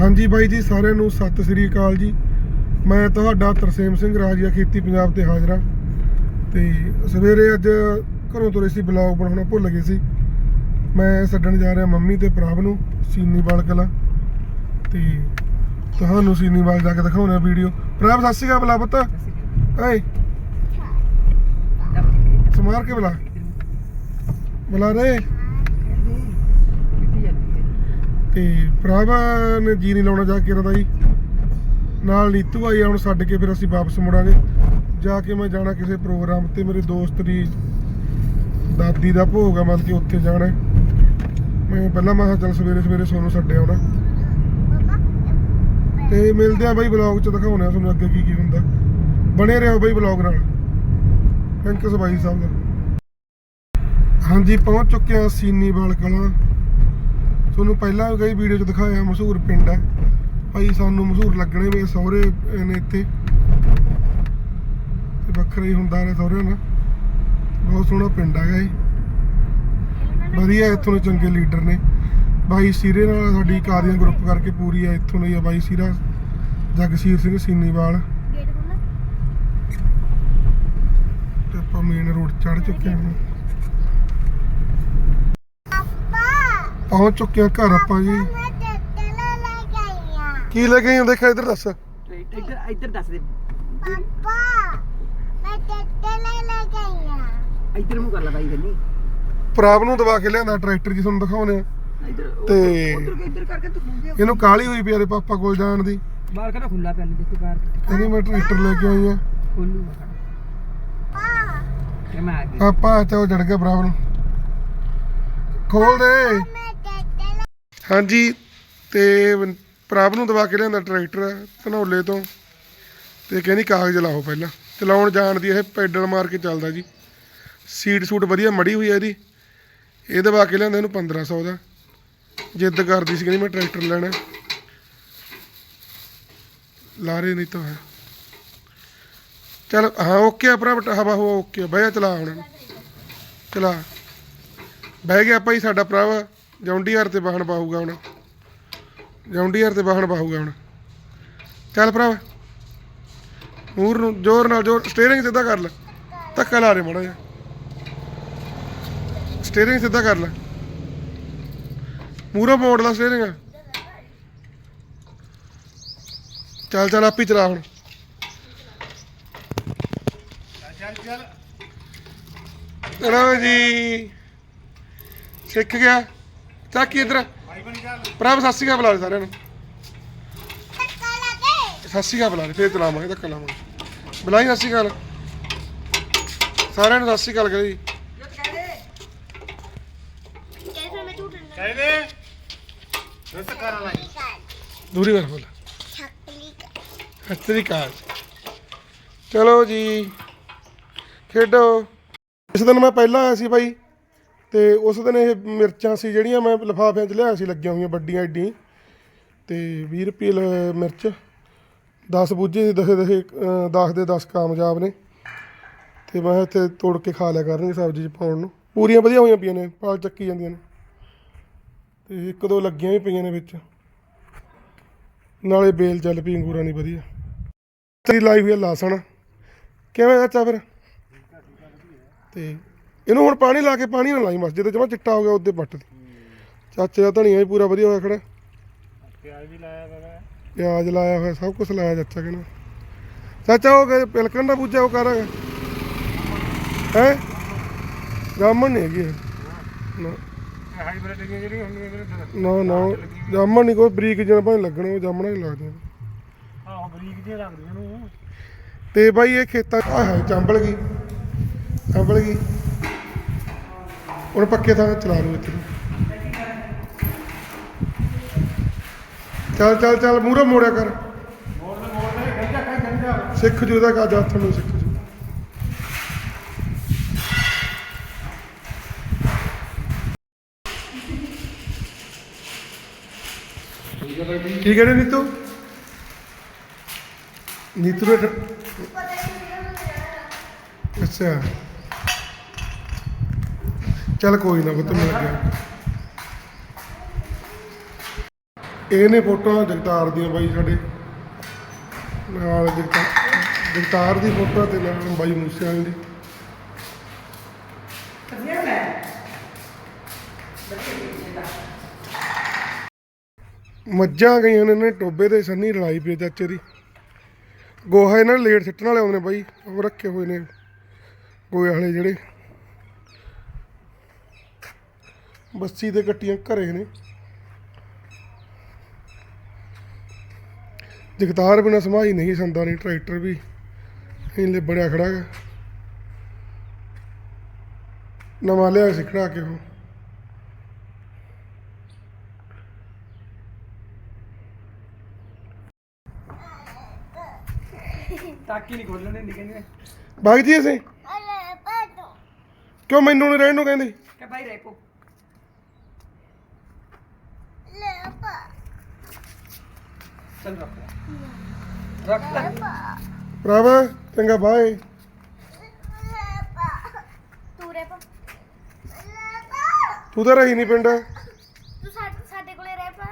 ਹਾਂਜੀ ਬਾਈ ਜੀ ਸਾਰਿਆਂ ਨੂੰ ਸਤਿ ਸ੍ਰੀ ਅਕਾਲ ਜੀ। ਮੈਂ ਤੁਹਾਡਾ ਤਰਸੇਮ ਸਿੰਘ ਰਾਜੀਆ ਖੇਤੀ ਪੰਜਾਬ ਤੇ ਹਾਜ਼ਰ ਹਾਂ। ਤੇ ਸਵੇਰੇ ਅੱਜ ਘਰੋਂ ਤੁਰੇ ਸੀ ਬਲੌਗ ਬਣਾਉਣਾ ਭੁੱਲ ਗਏ ਸੀ। ਮੈਂ ਛੱਡਣ ਜਾ ਰਿਹਾ ਮੰਮੀ ਤੇ ਪ੍ਰਭ ਨੂੰ ਸੀਨੀਵਾਲ ਕਲਾ। ਤੇ ਤੁਹਾਨੂੰ ਸੀਨੀਵਾਲ ਜਾ ਕੇ ਦਿਖਾਉਣਾ ਵੀਡੀਓ ਪ੍ਰਭ ਸਤਿ ਸ਼੍ਰੀ ਅਕਾਲ ਬੁਲਾ ਪੁੱਤ। ਓਏ ਸਮਾਰ ਕੇ ਬੁਲਾ। ਬੁਲਾ ਰੇ ਤੇ ਭਰਾਵਾ ਨੇ ਜੀ ਨਹੀਂ ਲਾਉਣਾ ਜਾ ਕੇ ਇਹਨਾਂ ਦਾ ਜੀ। ਨਾਲ ਨੀਤੂ ਆਈ ਹੁਣ ਛੱਡ ਕੇ ਫਿਰ ਅਸੀਂ ਵਾਪਸ ਮੁੜਾਂਗੇ। ਜਾ ਕੇ ਮੈਂ ਜਾਣਾ ਕਿਸੇ ਪ੍ਰੋਗਰਾਮ ਤੇ, ਮੇਰੇ ਦੋਸਤ ਦੀ ਦਾਦੀ ਦਾ ਭੋਗ ਆ, ਮਤਲਬ ਕਿ ਉੱਥੇ ਜਾਣਾ। ਮੈਂ ਪਹਿਲਾਂ ਮੈਂ ਕਿਹਾ ਚੱਲ ਸਵੇਰੇ ਸਵੇਰੇ ਸੋਨੂੰ ਛੱਡਿਆ ਆਉਣਾ। ਤੇ ਮਿਲਦੇ ਆ ਬਾਈ ਬਲੌਗ ਚ ਦਿਖਾਉਣੇ ਆ ਤੁਹਾਨੂੰ ਅੱਗੇ ਕੀ ਕੀ ਹੁੰਦਾ। ਬਣੇ ਰਹੋ ਬਾਈ ਬਲੌਗ ਨਾਲ। ਥੈਂਕ ਯੂ ਬਾਈ ਸਾਹਿਬ ਦਾ। ਹਾਂਜੀ, ਪਹੁੰਚ ਚੁੱਕੇ ਆ ਸੀਨੀਵਾਲ ਕਲਾਂ। ਤੁਹਾਨੂੰ ਪਹਿਲਾਂ ਵੀ ਕਈ ਵੀਡੀਓ 'ਚ ਦਿਖਾਇਆ ਮਸ਼ਹੂਰ ਪਿੰਡ ਹੈ। ਭਾਈ ਸਾਨੂੰ ਮਸ਼ਹੂਰ ਲੱਗਣੇ ਵੀ ਸਹੁਰੇ ਨੇ ਇੱਥੇ। ਤੇ ਵੱਖਰਾ ਹੀ ਹੁੰਦਾ ਨੇ ਸਹੁਰੇ ਨਾਲ। ਬਹੁਤ ਸੋਹਣਾ ਪਿੰਡ ਹੈਗਾ ਇਹ। ਵਧੀਆ ਇੱਥੋਂ ਦੇ ਚੰਗੇ ਲੀਡਰ ਨੇ। ਬਾਈ ਸੀਰੇ ਨਾਲ ਸਾਡੀ ਕਾਦੀਆਂ ਗਰੁੱਪ ਕਰਕੇ ਪੂਰੀ ਆ ਇੱਥੋਂ ਦੀ ਆ ਬਾਈ ਸੀਰਾ। ਜਗਸੀਰ ਸਿੰਘ ਸੀਨੀਵਾਲ। ਤੇ ਆਪਾਂ ਮੇਨ ਰੋਡ ਚੜ ਚੁੱਕੇ ਹਾਂ ਪਹੁੰਚ ਚੁੱਕੇ ਹਾਂ ਘਰ ਆਪਾਂ ਜੀ। ਕੀ ਲੈ ਕੇ ਆਏ ਦੇਖ ਇੱਧਰ ਦੱਸ। ਇੱਧਰ ਇੱਧਰ ਦੱਸ ਦੇ। ਇੱਧਰ ਮੂੰਹ ਕਰ ਲਾ ਬਾਈ ਗੰਨੀ। ਪ੍ਰਾਪ ਨੂੰ ਦਵਾ ਕੇ ਲਿਆਂਦਾ ਟਰੈਕਟਰ ਜੀ ਤੁਹਾਨੂੰ ਦਿਖਾਉਣੇ ਆ। ਇੱਧਰ ਤੇ- ਉੱਧਰ ਇੱਧਰ ਕਰਕੇ ਤੂੰ ਖੁੱਲ ਇਹਨੂੰ ਕਾਲੀ ਹੋਈ ਪਈ ਆ ਦੇ ਪਾਪਾ ਕੋਲ ਜਾਣ ਦੀ। ਬਾਹਰ ਕਰਾ ਖੁੱਲਾ ਪੈਣ ਦੇਖੋ ਬਾਹਰ ਕਹਿੰਦੀ ਮੈਂ ਟਰੈਕਟਰ ਲੈ ਕੇ ਆਈ ਆ। ਖੋਲੂ ਮੈਂ ਕਿ ਮੈਂ ਆ ਗਿਆ। ਪਾਪਾ ਤੇ ਉਹ ਜੜ ਗਿਆ ਪ੍ਰਾਪ ਨੂੰ। ਖੋਲ ਦੇ। ਹਾਂਜੀ ਤੇ ਪ੍ਰਾਪ ਨੂੰ ਦਵਾ ਕੇ ਲਿਆਂਦਾ ਟਰੈਕਟਰ ਧਨੌਲੇ ਤੋਂ। ਤੇ ਕਹਿੰਦੀ ਕਾਗਜ਼ ਲਾਓ ਪਹਿਲਾਂ। ਚਲਾਉਣ ਜਾਣ ਦੀ ਇਹ ਪੈਡਲ ਮਾਰ ਕੇ ਚੱਲਦਾ ਜੀ। ਸੀਟ ਸੂਟ ਵਧੀਆ ਮੜੀ ਹੋਈ ਹੈ ਇਹਦੀ। ਇਹ ਦਵਾ ਕੇ ਲਿਆਂਦਾ ਇਹਨੂੰ 1500 ਦਾ। ਜਿੱਦ ਕਰਦੀ ਸੀ ਕਹਿੰਦੀ ਮੈਂ ਟਰੈਕਟਰ ਲੈਣਾ। ਲਾਰੇ ਨਹੀਂ ਤਾਂ ਹੈ। ਚਲ ਹਾਂ ਓਕੇ ਆ ਭਰਾ ਹਵਾ ਹੋ ਓਕੇ ਜਾ ਚਲਾ ਹੁਣ। ਚਲਾ। ਬਹਿ ਗਿਆ ਭਾਈ ਸਾਡਾ ਭਰਾ ਜੌਂਡੀਆਰ ਤੇ ਵਾਹਣ ਪਾਊਗਾ ਹੁਣ। ਜੌਂਡੀਆਰ ਤੇ ਵਾਹਣ ਪਾਊਗਾ ਹੁਣ। ਚੱਲ ਭਰਾ ਮੂਰ ਨੂੰ ਜ਼ੋਰ ਨਾਲ ਜ਼ੋਰ ਸਟੀਅਰਿੰਗ ਸਿੱਧਾ ਕਰ ਲੈ। ਧੱਕਾ ਲਾ ਰੇ ਮੜਾ ਜਾ ਸਟੀਅਰਿੰਗ ਸਿੱਧਾ ਕਰ ਲੈ। ਮੂਰੋਂ ਮੋੜ ਲਾ ਸਟੀਅਰਿੰਗ ਚੱਲ ਚੱਲ ਆਪੀ ਚਲਾ ਹੁਣ। ਚਲੋ ਜੀ। ਸਿੱਖ ਗਿਆ। ਚੱਕ ਇਧਰ ਪ੍ਰਭ ਸਤਿ ਸ਼੍ਰੀ ਅਕਾਲ ਬੁਲਾ ਦੇ ਸਾਰਿਆਂ ਨੂੰ। ਸਤਿ ਸ਼੍ਰੀ ਅਕਾਲ ਬੁਲਾ ਦੇ ਫੇਰ ਚਲਾਵਾਂਗੇ ਧੱਕਾ ਲਾਵਾਂਗੇ। ਬੁਲਾਈ, ਸਤਿ ਸ਼੍ਰੀ ਅਕਾਲ। ਸਾਰਿਆਂ ਨੂੰ ਸਤਿ ਸ਼੍ਰੀ ਅਕਾਲ ਕਰੀ ਦੂਰੀ ਕਰ ਬੋਲ। ਸਤਿ ਸ਼੍ਰੀ ਅਕਾਲ। ਚਲੋ ਜੀ, ਖੇਡੋ। ਇਸ ਦਿਨ ਮੈਂ ਪਹਿਲਾਂ ਆਇਆ ਸੀ ਬਾਈ। ਤੇ ਉਸ ਦਿਨ ਇਹ ਮਿਰਚਾਂ ਸੀ ਜਿਹੜੀਆਂ ਮੈਂ ਲਿਫਾਫਿਆਂ 'ਚ ਲਿਆਇਆ ਸੀ, ਲੱਗੀਆਂ ਹੋਈਆਂ ਵੱਡੀਆਂ ਐਡੀ ਤੇ 20 ਰੁਪਏ ਮਿਰਚ 10 ਬੂਝੇ ਸੀ, ਦਸੇ ਦਸੇ 10 ਦੇ 10 ਕਾਮਯਾਬ ਨੇ। ਤੇ ਮੈਂ ਇੱਥੇ ਤੋੜ ਕੇ ਖਾ ਲਿਆ ਕਰਨਗੇ ਸਬਜ਼ੀ 'ਚ ਪਾਉਣ ਨੂੰ। ਪੂਰੀਆਂ ਵਧੀਆ ਹੋਈਆਂ ਪਈਆਂ ਨੇ, ਪਾਲ ਚੱਕੀ ਜਾਂਦੀਆਂ ਨੇ। ਤੇ ਇੱਕ ਦੋ ਲੱਗੀਆਂ ਵੀ ਪਈਆਂ ਨੇ ਵਿੱਚ। ਨਾਲੇ ਬੇਲ ਚੱਲ ਪਈ, ਅੰਗੂਰਾਂ ਨਹੀਂ ਵਧੀਆ। ਤੇਰੀ ਲਾਈ ਹੋਈ ਆ ਲਾਸਣ। ਕਿਵੇਂ ਚਾਚਾ ਫਿਰ? ਤੇ ਇਹਨੂੰ ਹੁਣ ਪਾਣੀ ਲਾ ਕੇ ਪਾਣੀ ਨਾ ਲਾਈ ਮਸ ਜਦੋਂ ਜਮਾ ਚਿੱਟਾ ਹੋ ਗਿਆ ਉਹਦੇ ਪੱਟ ਦੀ ਚਾਚੇ ਦਾ ਧਨੀਆ ਵੀ ਪੂਰਾ ਵਧੀਆ ਹੋਇਆ ਖੜਾ। ਪਿਆਜ਼ ਵੀ ਲਾਇਆ ਹੋਇਆ ਪਿਆਜ਼ ਲਾਇਆ ਹੋਇਆ ਸਭ ਕੁਝ ਲਾਇਆ ਚਾਚਾ ਕਹਿੰਦਾ। ਚਾਚਾ, ਉਹ ਪਿਲਕਣ ਦਾ ਬੂਝਾ, ਉਹ ਕਰਾਂਗਾ ਹੈ? ਜਾਮਣ ਨਹੀਂ ਹੈਗੀ ਨਾ। ਹਾਈਬ੍ਰਿਡ ਜਿਹੜੀਆਂ ਹੁੰਦੀਆਂ ਨਾ ਨਾ ਜਾਮਣ ਨਹੀਂ, ਕੋਈ ਬਰੀਕ ਜਿਹੇ ਭਾਵੇਂ ਲੱਗਣੇ, ਉਹ ਜਾਮਣਾ ਹੀ ਲੱਗਦੀਆਂ ਆਹ ਬਰੀਕ ਜਿਹੀਆਂ ਲੱਗਦੀਆਂ ਨੂੰ ਤੇ ਬਾਈ ਇਹ ਖੇਤਾਂ, ਆਹ ਚੰਬਲ ਗਈ ਚੰਬਲ ਗਈ। ਹੁਣ ਪੱਕੇ ਥਾਂ ਚਲਾ ਲਓ ਇੱਥੇ। ਚੱਲ ਚੱਲ ਚੱਲ, ਮੂਹਰੇ ਮੋੜਿਆ ਕਰ। ਸਿੱਖ ਜੂ ਦਾ ਕਾਜ ਹੱਥ ਨੂੰ, ਸਿੱਖ ਜੂ। ਕੀ ਕਹਿੰਦੇ ਨੀਤੂ? ਨੀਤੂ ਅੱਛਾ। ਚੱਲ ਕੋਈ ਨਾ ਪੁੱਤ ਮਿਲ ਗਿਆ ਇਹ ਨੇ ਫੋਟੋਆਂ ਜਗਤਾਰ ਦੀਆਂ ਬਾਈ ਸਾਡੇ। ਨਾਲ ਜਗਤਾਰ ਜਗਤਾਰ ਦੀ ਫੋਟੋ ਤੇ ਨਾਲ ਬਾਈ ਮੂਸੇ ਵਾਲੇ ਦੀ। ਮੱਝਾਂ ਗਈਆਂ ਨੇ ਨੇ ਟੋਬੇ ਤੇ ਸੰਨੀ ਲੜਾਈ ਪਈ ਚਾਚੇ ਦੀ। ਗੋਹਾ ਇਹਨਾਂ ਲੇਟ ਸਿੱਟਣ ਵਾਲੇ ਆਉਂਦੇ ਨੇ ਬਾਈ ਉਹ ਰੱਖੇ ਹੋਏ ਨੇ ਗੋਹੇ ਵਾਲੇ ਜਿਹੜੇ। ਬੱਸੀ ਤੇ ਕੱਟੀਆਂ ਘਰੇ ਨੇ। ਜਗਤਾਰ ਬਿਨਾ ਸਮਾਈ ਨਹੀਂ ਸੰਦਾ ਨਹੀਂ ਟਰੈਕਟਰ ਵੀ ਇਹਲੇ ਬੜਿਆ ਖੜਾ ਹੈ। ਨਵਾਂ ਲਿਆ ਸੀ ਖੜਾ ਕੇ ਉਹ। ਟਾਕੀ ਨਹੀਂ ਖੋਲਣ ਦਿੰਦੀ ਕਹਿੰਦੀ ਭਾਗ ਜੀ ਅਸੀਂ? ਕਿਉਂ ਮੈਨੂੰ ਨਹੀਂ ਰਹਿਣ ਨੂੰ ਕਹਿੰਦੀ? ਕਿ ਭਾਈ ਰੈਪੋ ਚੱਲ ਰੱਖ ਲੈ। ਰੱਖ ਲੈ। ਭਰਾਵਾ ਚੰਗਾ ਬਾਏ ਤੂੰ ਰਹਿ ਪਾ ਤੂੰ ਤਾਂ ਰਹੀ ਨਹੀਂ ਪਿੰਡ। ਤੂੰ ਸਾ- ਸਾਡੇ ਕੋਲੇ ਰਹਿ ਪਾ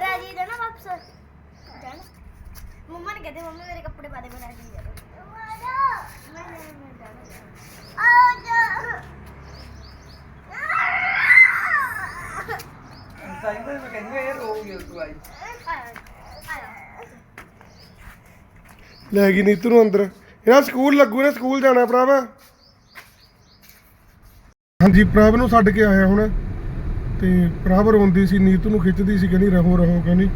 ਰਾਜੀ ਦੇ ਨਾ ਵਾਪਸ। ਜਾਣ। ਮੰਮਾ ਨੇ ਕਹਿੰਦੇ ਮੰਮੀ ਮੇਰੇ ਕੱਪੜੇ ਪਾ ਦੇ ਮੈਂ ਰਾਜੀ ਦੇ ਮੈਂ ਨਹੀਂ ਮੈਂ ਜਾਣਾ। ਆ ਜਾ ਸਾਈਂ ਤਾਂ ਮੈਂ ਕਹਿੰਦੀ ਇਹ ਰੋ ਗਿਆ ਤੂੰ ਆਈ ਲੈ ਗਈ ਨੀਤੂ ਨੂੰ ਅੰਦਰ। ਇਹਨਾਂ ਸਕੂਲ ਲੱਗੂ ਨੇ ਸਕੂਲ ਜਾਣਾ ਭਰਾਵਾ। ਹਾਂਜੀ, ਪ੍ਰਭ ਨੂੰ ਛੱਡ ਕੇ ਆਇਆ ਹੁਣ। ਤੇ ਪ੍ਰਭ ਰੋਂਦੀ ਸੀ, ਨੀਤੂ ਨੂੰ ਖਿੱਚਦੀ ਸੀ, ਕਹਿੰਦੀ ਰਹੋ ਰਹੋ, ਕਹਿੰਦੀ।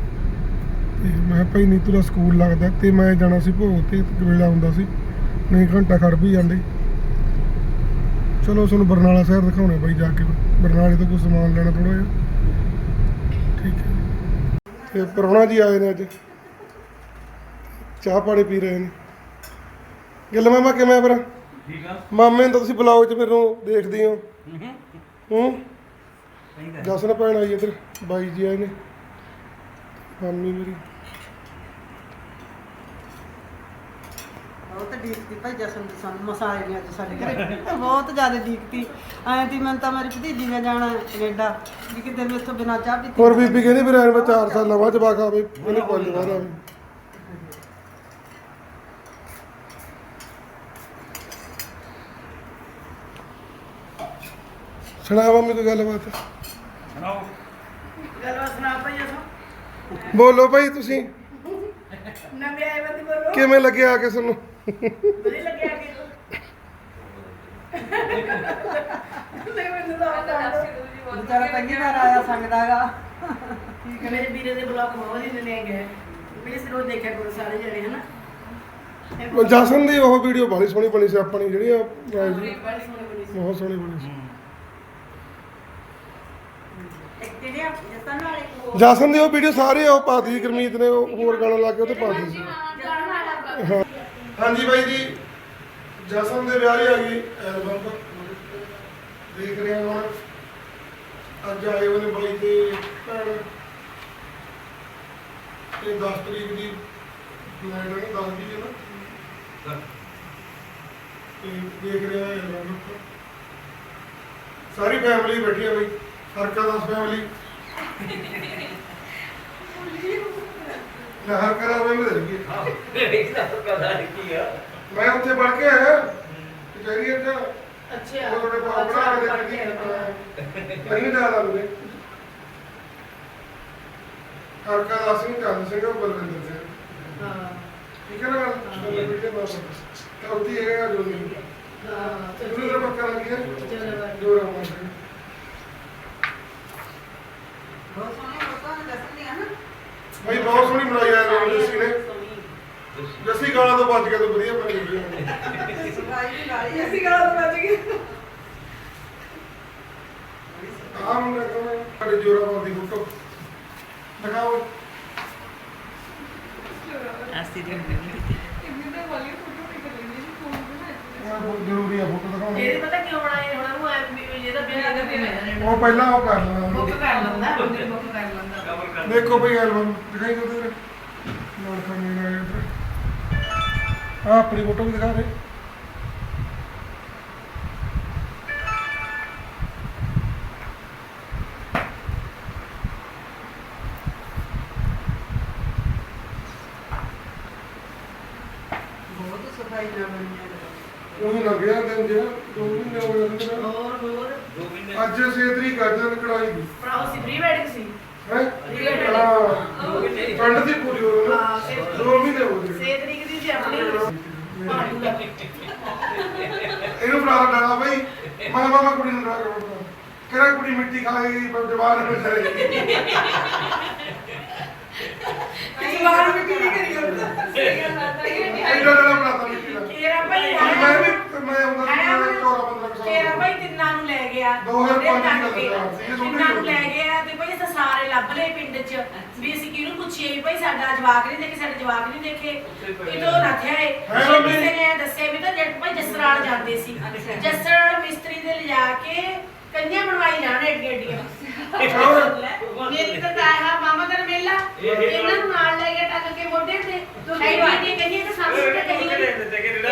ਤੇ ਮੈਂ ਕਿਹਾ, ਭਾਈ, ਨੀਤੂ ਦਾ ਸਕੂਲ ਲੱਗਦਾ ਤੇ ਮੈਂ ਜਾਣਾ ਸੀ ਭੋਗ ਤੇ ਤੇ ਵੇਲਾ ਹੁੰਦਾ ਸੀ। ਨਹੀਂ, ਘੰਟਾ ਖੜ ਵੀ ਜਾਂਦੇ। ਚਲੋ, ਤੁਹਾਨੂੰ ਬਰਨਾਲਾ ਸ਼ਹਿਰ ਦਿਖਾਉਣੇ ਬਾਈ, ਜਾ ਕੇ। ਬਰਨਾਲੇ ਤੋਂ ਕੁਝ ਸਮਾਨ ਲੈਣਾ ਥੋੜਾ ਜਿਹਾ। ਤੇ ਪ੍ਰਾਹੁਣਾ ਜੀ ਆਏ ਨੇ ਅੱਜ। ਚਾਹ ਪਾਣੀ ਪੀ ਰਹੇ ਨੇ। ਗਿੱਲ ਮਾਮਾ ਕਿਵੇਂ ਫਿਰ ਠੀਕ ਆ। ਮਾਮੇ ਨੂੰ ਤਾਂ ਤੁਸੀਂ ਬਲੌਗ 'ਚ ਮੈਨੂੰ ਦੇਖਦੇ ਹੋ। ਹੂੰ। ਜਸਨ ਭੈਣ ਆਈ ਇੱਧਰ ਬਾਈ ਜੀ ਆਏ ਨੇ। ਮਾਮੀ ਮੇਰੀ। ਬਹੁਤ ਡੀਕਤੀ ਭਾਈ ਜਸਨ ਦੀ ਸਾਨੂੰ ਮਸਾਲੇ ਨੇ ਅੱਜ ਸਾਡੇ ਘਰੇ। ਬਹੁਤ ਜ਼ਿਆਦਾ ਡੀਕਤੀ ਐਂ ਤੀ ਮੈਂ ਤਾਂ ਮੇਰੀ ਭਤੀਜੀ ਨੇ ਜਾਣਾ ਕੈਨੇਡਾ ਵੀ ਕਿਤੇ ਮੇਰੇ ਤੋਂ ਬਿਨਾਂ ਚਾਹ ਪੀਤੀ ਹੋਰ ਬੀਬੀ ਕਹਿੰਦੀ ਵੀ ਰਹਿਣ ਮੈਂ 4 ਸਾਲ ਲਵਾਂ ਜਵਾਕ ਆਵੇ ਇਹਨੇ ਪੰਜ ਵਾਰ ਆਵੇ ਸੁਣਾ ਮੰਮੀ ਕੋਈ ਗੱਲਬਾਤ? ਸੁਣਾਓ। ਗੱਲ ਸੁਣਾ ਭਾਈ ਅਸਾਂ ਬੋਲੋ ਭਾਈ ਤੁਸੀਂ। ਨਵੇਂ ਆਏ ਬੰਦੀ ਬੋਲੋ। ਕਿਵੇਂ ਲੱਗਿਆ ਆ ਕੇ ਤੁਹਾਨੂੰ? ਵਧੀਆ ਲੱਗਿਆ ਕਿ ਵਿਚਾਰਾ ਪਹਿਲੀ ਵਾਰ ਆਇਆ ਸੰਗਦਾਗਾ ਠੀਕ ਹੈ। ਮੇਰੇ ਵੀਰੇ ਦੇ ਬਲੌਗ ਬਹੁਤ ਹੀ ਨੇ ਗਏ ਪਲੀਜ਼ ਰੋ ਦੇਖਿਆ ਕਰੋ ਸਾਰੇ ਜਣੇ ਹਨਾ? ਉਹ ਜਸਨ ਦੀ ਉਹ ਵੀਡੀਓ ਬੜੀ ਸੋਹਣੀ ਬਣੀ ਸੀ ਆਪਣੀ ਜਿਹੜੀ ਆ ਬੜੀ ਸੋਹਣੀ ਬਣੀ ਸੀ। ਬਹੁਤ ਸੋਹਣੀ ਬਣੀ ਸੀ। ਇੱਕ ਜਸਨ ਵਾਲੇ ਉਹ ਜਸਨ ਦੀ ਉਹ ਵੀਡੀਓ ਸਾਰੇ ਉਹ ਪਾਤੀ ਗੁਰਮੀਤ ਨੇ ਉਹ ਹੋਰ ਗਾਣਾ ਲਾ ਕੇ ਉਹ ਤੇ ਪਾਤੀ ਸੀ ਹਾਂ। ਹਾਂਜੀ ਬਾਈ ਜੀ ਜਸਨ ਦੇ ਵਿਆਹ ਦੀ ਆ ਗਈ ਐਲਬਮ। ਦੇਖ ਰਹੇ ਹਾਂ ਹੁਣ। ਅੱਜ ਆਏ ਹੋਏ ਨੇ ਬਾਈ ਤੇ ਭੈਣ। ਤੇ 10 ਤਰੀਕ ਦੀ ਲੈਣ ਨੇ 10 ਦੀ ਹੈ ਨਾ। ਤੇ ਦੇਖ ਰਹੇ ਹਾਂ ਐਲਬਮ ਸਾਰੀ ਫੈਮਿਲੀ ਬੈਠੀ ਹੈ ਬਈ। ਹਰਕਾ ਦਾ ਫੈਮਿਲੀ ਨਾ ਹਰ ਕਰਾ ਮੈਂ ਮਿਲ ਗਈ ਮੈਂ ਉੱਥੇ ਪੜ ਕੇ ਆਇਆ। ਕਚਹਿਰੀ ਅੱਛਾ ਅੱਛਾ ਉਹ ਤੁਹਾਡੇ ਕੋਲ ਬਣਾ ਕੇ ਦੇ ਦਿੱਤੀ ਨਹੀਂ ਦਾ ਲਾ ਲੂਗੇ। ਹਰਕਾ ਦਾ ਸਿੰਘ ਚੰਦ ਸਿੰਘ ਉਹ ਬਲਵਿੰਦਰ ਸਿੰਘ। ਹਾਂ। ਠੀਕ ਹੈ ਨਾ ਗੱਲ? ਵੀਡੀਓ ਬਾਤ ਤਾਂ ਉੱਤੀ ਹੈਗਾ ਜੋ ਨਹੀਂ ਹਾਂ ਤਾਂ ਪੱਕਾ ਲੱਗੀ ਚਲੋ ਰਹਾ ਸਿੰਘ ਬਹੁਤ ਸੋਹਣੇ ਲੋਕਾਂ ਨੇ ਦੱਸਣੀ ਆ ਨਾ ਭਾਈ ਬਹੁਤ ਸੋਹਣੀ ਬਣਾਈ ਆ ਰੋਣ ਜੱਸੀ ਨੇ। ਜੱਸੀ ਗਾਲਾਂ ਤੋਂ ਬਚ ਗਿਆ ਤਾਂ ਵਧੀਆ ਬਣੀ ਗਾਲੀ ਅਸੀਂ ਗਾਲ ਬਚ ਗਏ ਆਹ ਮੁੰਡਾ ਕੋਲ ਸਾਡੇ ਜੋਰਾਵਰ ਦੀ ਫੋਟੋ। ਦਿਖਾਓ। ਅਸੀਂ ਦੇ ਇਹ ਉਹ ਜ਼ਰੂਰੀ ਆ ਫੋਟੋ ਦਿਖਾਉਣੀ ਇਹਦੇ ਪਤਾ ਕਿਉਂ ਬਣਾਏ ਹੁਣ ਉਹਨੂੰ ਐ ਵੀ ਇਹਦਾ ਬਿਆਹ ਇਹਦਾ ਉਹ ਬਿਆਹ ਪਹਿਲਾਂ ਉਹ ਕਰ ਲੈਂਦਾ ਬੁੱਕ ਕਰ ਲੈਂਦਾ ਬੁੱਕ ਕਰ ਲੈਂਦਾ। ਕਵਰ ਕਰ ਦੇਖੋ ਭਈ ਐਲਬਮ ਦਿਖਾਈ ਦੋ ਤੇ ਲੜਕਾ ਨਹੀਂ ਆਇਆ ਆ ਆਪਣੀ ਫੋਟੋ ਵੀ ਦਿਖਾ ਦੇ। ਬਹੁਤ ਸਫ਼ਾਈ ਨਾਲ ਬਣਿਆ ਲੱਗ ਗਿਆ ਦਿਨ ਜਿਹੜਾ ਦੋ ਮਹੀਨੇ ਹੋ ਗਏ ਨੇ ਹੋਰ ਹੋਰ। ਦੋ ਮਹੀਨੇ। ਅੱਜ ਸੇ ਤਰੀਕ ਅੱਜ ਦਿਨ ਕੜਾਈ ਦੀ। ਭਰਾ ਸੀ ਪ੍ਰੀ ਵੈਡਿੰਗ ਸੀ। ਹੈ? ਹਾਂ। ਪਿੰਡ ਦੀ ਪੂਰੀ ਹੋ ਗਈ ਹਾਂ, ਸੇ- ਦੋ ਮਹੀਨੇ ਹੋ ਗਏ। 6 ਤਰੀਕ ਦੀ ਸੀ ਆਪਣੀ। ਭਾੜੂ ਦਾ ਇਹਨੂੰ ਬਣਾ ਡਰਾ ਬਈ। ਮੈਂ ਮਾਮਾ ਕੁੜੀ ਨੂੰ ਡਰਾ ਕੇ ਕਿਹੜਾ ਕੁੜੀ ਮਿੱਟੀ ਖਾਏਗੀ ਪਰ ਜਵਾਨ ਹੋ ਜਾਏਗੀ ਜਵਾਨ ਮਿੱਟੀ ਨਹੀਂ ਕਰੀ ਹੁੰਦਾ ਐਡਾ ਡਰਾ ਬਣਾਤਾ ਮਿੱਟੀ ਦਾ। ਤੇਰਾ ਭਾਈ ਮੈਂ ਵੀ ਮੈਂ ਹੁੰਦਾ ਆਇਆ ਸੀ ਵਾ। 14 15 ਸਾਲ ਤੇਰਾ ਭਾਈ ਤਿੰਨਾਂ ਨੂੰ ਲੈ ਗਿਆ ਦੋ ਹਜ਼ਾਰ ਪੰਜ ਦੀ ਗੱਲ ਟੱਕ ਕੇ। ਹੈ। ਤਿੰਨਾਂ ਨੂੰ ਲੈ ਗਿਆ ਤੇ ਭਾਈ ਅਸੀਂ ਸਾਰੇ ਲੱਭ ਲਏ ਪਿੰਡ 'ਚ ਵੀ ਅਸੀਂ ਕਿਹਨੂੰ ਪੁੱਛੀਏ ਵੀ ਭਾਈ ਸਾਡਾ ਜਵਾਕ ਨਹੀਂ ਦੇਖੇ ਸਾਡੇ ਜਵਾਕ ਨਹੀਂ ਦੇਖੇ ਇਹ ਤੋਂ ਰੱਖਿਆ ਏ ਹੈ ਫਿਰ ਮੰਮੀ? ਕਿਸੇ ਨੇ ਦੱਸਿਆ ਵੀ ਤਾਂ ਜੱਟ ਭਾਈ ਜਸਰਾਲ ਜਾਂਦੇ ਸੀ ਜਸਰਾਲ ਮਿਸਤਰੀ ਦੇ ਲਿਜਾ ਕੇ ਕੰਨਿਆ ਬਣਵਾਈ ਜਾਣ ਏਡੀਆਂ ਏਡੀਆਂ ਮੇਰੀ ਤਾਂ ਤਾਇਆ ਮਾਮਾ ਦਾ ਮੇਲਾ। ਇਹਨਾਂ ਨੂੰ ਨਾਲ ਲੈ ਕੇ ਟੱਕ ਕੇ ਮੋਢੇ ਤੇ ਐਡੀ ਐਡੀ ਕੰਨਿਆ ਤੇ ਸਾਹਮਣੇ ਤੇ ਕਹੀ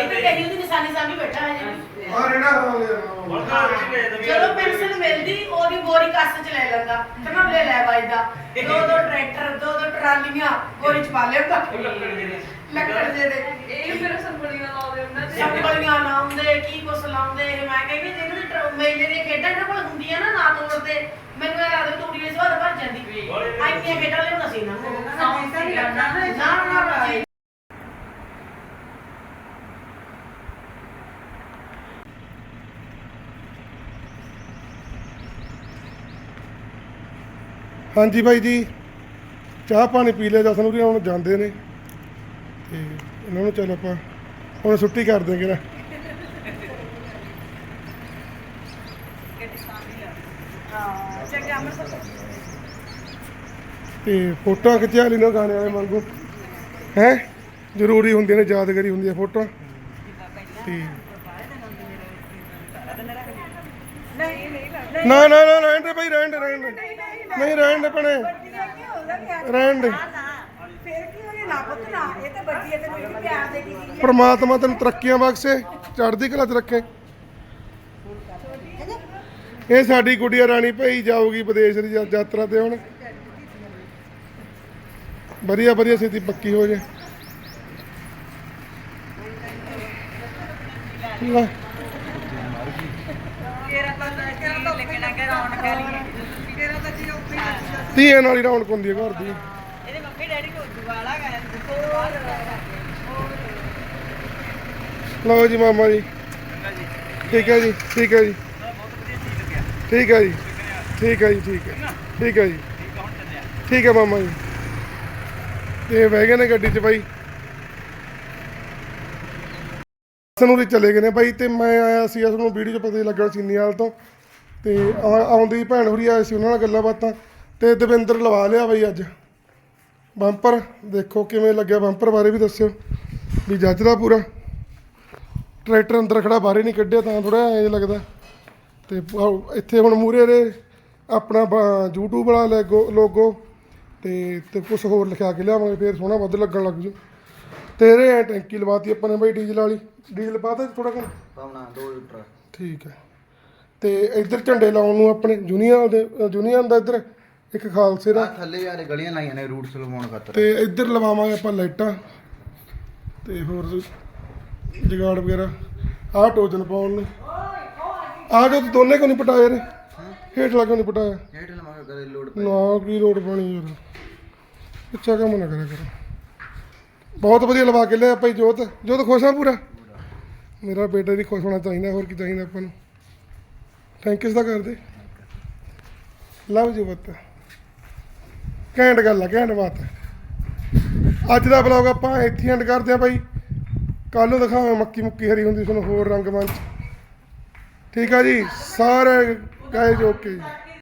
ਤੇ ਕਹੀ ਉਹਦੀ ਨਿਸ਼ਾਨੀ ਸਾਹਮਣੇ ਬੈਠਾ ਹੈ ਜੀ ਰੇੜਾ ਹਾਂ ਲਿਆ ਜਦੋਂ ਪੈਨਸ਼ਨ ਮਿਲਦੀ ਉਹਦੀ ਬੋਰੀ ਕੱਸ ਚ ਲੈ ਲੈਂਦਾ ਕਹਿੰਦਾ ਲੈ ਲੈ ਬਾਈ ਦਾ ਦੋ ਦੋ ਟਰੈਕਟਰ ਦੋ ਦੋ ਟਰਾਲੀਆਂ ਬੋਰੀ ਚ ਪਾ ਲਿਆਉਂਦਾ ਲੱਕੜ ਦੇ ਦੇ ਇਹ ਫਿਰ ਸੰਭਲੀਆਂ ਲਾਉਂਦੇ ਉਹਨਾਂ ਦੇ ਸੰਭਲੀਆਂ ਲਾਉਂਦੇ ਕੀ ਕੁਛ ਲਾਉਂਦੇ ਮੈਂ ਕਹਿੰਦੀ ਜਿਹਨਾਂ ਦੀ ਟਰ- ਮੇਲੇ ਦੀਆਂ ਖੇਡਾਂ ਇਹਨਾਂ ਕੋਲ ਹੁੰਦੀਆਂ ਨਾ ਨਾ ਤੋੜਦੇ ਮੈਨੂੰ ਇਹ ਲੱਗਦਾ ਤੂੜੀ ਦੇ ਸਵਾਦ ਭਰ ਜਾਂਦੀ ਆਈਆਂ ਖੇਡਾਂ ਲਿਆਉਂਦਾ ਸੀ ਨਾ ਨਾ ਨਾ ਨਾ ਜੀ। ਹਾਂਜੀ ਬਾਈ ਜੀ, ਚਾਹ ਪਾਣੀ ਪੀ ਲਿਆ ਜਸਨ ਉਰੀ ਹੁਣ ਜਾਂਦੇ ਨੇ। ਤੇ ਇਹਨਾਂ ਨੂੰ ਚੱਲ ਆਪਾਂ ਹੁਣ ਛੁੱਟੀ ਕਰ ਦਿਆਂਗੇ ਨਾ। ਤੇ ਫੋਟੋਆਂ ਖਿਚਾ ਲਈ ਨਾ ਗਾਣੇ ਵਾਲੇ ਵਾਂਗੂ। ਹੈ? ਜ਼ਰੂਰੀ ਹੁੰਦੀਆਂ ਨੇ, ਯਾਦਗਾਰੀ ਹੁੰਦੀ ਹੈ ਫੋਟੋਆਂ। ਤੇ ਨਾ ਨਾ ਨਾ, ਰਹਿਣ ਦੇ ਭਾਈ, ਰਹਿਣ ਦੇ ਰਹਿਣ ਦੇ। ਨਹੀਂ ਰਹਿਣ ਦੇ ਭਣੇ। ਰਹਿਣ ਦੇ। ਫੇਰ ਕੀ ਹੋ ਗਿਆ ਨਾ ਪੁੱਤ ਨਾ ਇਹ ਤਾਂ ਬੱਚੀ ਹੈ ਤੈਨੂੰ ਇਹ ਪਿਆਰ ਦੇ ਦੀ ਪ੍ਰਮਾਤਮਾ ਤੈਨੂੰ ਤਰੱਕੀਆਂ ਬਖਸ਼ੇ ਚੜ੍ਹਦੀ ਕਲਾ 'ਚ ਰੱਖੇ। ਇਹ ਸਾਡੀ ਗੁੱਡੀਆ ਰਾਣੀ ਭਾਈ ਜਾਊਗੀ ਵਿਦੇਸ਼ ਦੀ ਯਾਤਰਾ ਤੇ ਹੁਣ। ਵਧੀਆ ਵਧੀਆ ਸਿੱਧੀ ਪੱਕੀ ਹੋ ਜੇ। ਲੈ। ਤੇਰਾ ਤਾਂ ਤੇਰਾ ਤਾਂ ਲੱਗਣਾ ਕਿ ਰੌਣਕ ਕਰੀ ਤੇਰਾ ਤਾਂ ਜੀ ਉੱਪਰ ਹੀ ਧੀਆਂ ਨਾਲ ਹੀ ਰੌਣਕ ਹੁੰਦੀ ਹੈ ਘਰ ਦੀ। ਇਹਦੇ ਮੰਮੀ ਡੈਡੀ ਨੂੰ ਦੁਆਲਾ ਗਏ ਲਓ ਜੀ ਮਾਮਾ ਜੀ। ਠੀਕ ਹੈ ਜੀ ਠੀਕ ਹੈ ਜੀ। ਠੀਕ ਹੈ ਜੀ ਠੀਕ ਹੈ ਜੀ ਠੀਕ ਹੈ। ਠੀਕ ਹੈ ਜੀ। ਠੀਕ ਹੈ ਮਾਮਾ ਜੀ। ਤੇ ਬਹਿ ਗਏ ਨੇ ਗੱਡੀ 'ਚ ਬਾਈ। ਸਨੂਰੀ ਚਲੇ ਗਏ ਨੇ ਬਾਈ ਤੇ ਮੈਂ ਆਇਆ ਸੀ ਇਸ ਨੂੰ ਵੀਡੀਓ 'ਚ ਪਤਾ ਹੀ ਲੱਗਾ ਸੀਨੀਵਾਲ ਤੋਂ। ਤੇ ਆ- ਆਉਂਦੀ ਭੈਣ ਹੋਰੀ ਆਏ ਸੀ ਉਹਨਾਂ ਨਾਲ ਗੱਲਾਂ ਬਾਤਾਂ ਤੇ ਦਵਿੰਦਰ ਲਵਾ ਲਿਆ ਬਾਈ ਅੱਜ। ਬੰਪਰ ਦੇਖੋ ਕਿਵੇਂ ਲੱਗਿਆ ਬੰਪਰ ਬਾਰੇ ਵੀ ਦੱਸਿਓ ਵੀ ਜੱਜਦਾ ਪੂਰਾ। ਟਰੈਕਟਰ ਅੰਦਰ ਖੜਾ ਬਾਹਰ ਨਹੀਂ ਕੱਢਿਆ ਤਾਂ ਥੋੜਾ ਐਂ ਲੱਗਦਾ। ਤੇ ਪ- ਇੱਥੇ ਹੁਣ ਮੂਰੇ ਦੇ ਆਪਣਾ ਬ- YouTube ਵਾਲਾ ਲੈਗੋ ਲੋਗੋ ਤੇ ਤੇ ਕੁਝ ਹੋਰ ਲਿਖਾ ਕੇ ਲਿਆਵਾਂਗੇ ਫੇਰ ਸੋਹਣਾ ਵੱਧ ਲੱਗਣ ਲੱਗ ਜੂ। ਤੇ ਇਹਦੇ ਐਂ ਟੈਂਕੀ ਲਵਾਤੀ ਆਪਾਂ ਨੇ ਬਾਈ ਡੀਜ਼ਲ ਵਾਲੀ। ਡੀਜ਼ਲ ਪਾਤਾ ਥੋੜਾ ਘਣਾ ਪਾਉਣਾ 2 ਲੀਟਰ। ਠੀਕ ਹੈ। ਤੇ ਇੱਧਰ ਝੰਡੇ ਲਾਉਣ ਨੂੰ ਆਪਣੇ ਜੂਨੀਅਰ ਦੇ ਜੂਨੀਅਰ ਦਾ ਇੱਧਰ ਇੱਕ ਖਾਲਸੇ ਆ ਦਾ ਥੱਲੇ ਯਾਰ ਗਲੀਆਂ ਲਾਈਆਂ ਨੇ ਰੂਟਸ ਲਵਾਉਣ ਖਾਤਰ। ਤੇ ਇੱਧਰ ਲਵਾਵਾਂਗੇ ਆਪਾਂ ਲਾਈਟਾਂ। ਤੇ ਹੋਰ ਜਗਾੜ ਵਗੈਰਾ। ਆਹ ਟੋਜਨ ਪਾਉਣ ਨੂੰ। ਆਹ ਜੋ ਦੋਨੇ ਕੋ ਨਹੀਂ ਪਟਾਏ ਨੇ? ਹੇਠ ਲਾ ਕੇ ਨਹੀਂ ਪਟਾਇਆ? ਹੇਠ ਲਵਾਂਗੇ ਕਦੇ ਲੋਡ ਨਾ ਕੀ ਲੋੜ ਪਾਣੀ ਯਾਰ। ਅੱਛਾ ਕੰਮ ਨਾ ਕਰਿਆ ਕਰੋ। ਬਹੁਤ ਵਧੀਆ ਲਵਾ ਕੇ ਲਿਆ ਭਾਈ ਜੋਤ। ਜੋਤ ਖੁਸ਼ ਆ ਪੂਰਾ? ਮੇਰਾ ਬੇਟਾ ਵੀ ਖੁਸ਼ ਹੋਣਾ ਚਾਹੀਦਾ ਹੋਰ ਕੀ ਚਾਹੀਦਾ ਆਪਾਂ ਨੂੰ? ਥੈਂਕ ਯੂ ਦਾ ਕਰਦੇ ਲਵ ਯੂ ਬੱਤ ਘੈਂਟ ਗੱਲ ਆ, ਘੈਂਟ ਬਾਤ ਹੈ ਅੱਜ ਦਾ ਵਲੌਗ ਆਪਾਂ ਇੱਥੇ ਐਂਡ ਕਰਦੇ ਆ ਭਾਈ ਕੱਲ ਨੂੰ ਦਿਖਾਵਾਂ ਮੱਕੀ ਮੁੱਕੀ ਹਰੀ ਹੁੰਦੀ, ਤੁਹਾਨੂੰ ਹੋਰ ਰੰਗ ਮੰਚ। ਠੀਕ ਆ ਜੀ, ਸਾਰੇ ਗਾਇਜ਼ ਓਕੇ ਜੀ।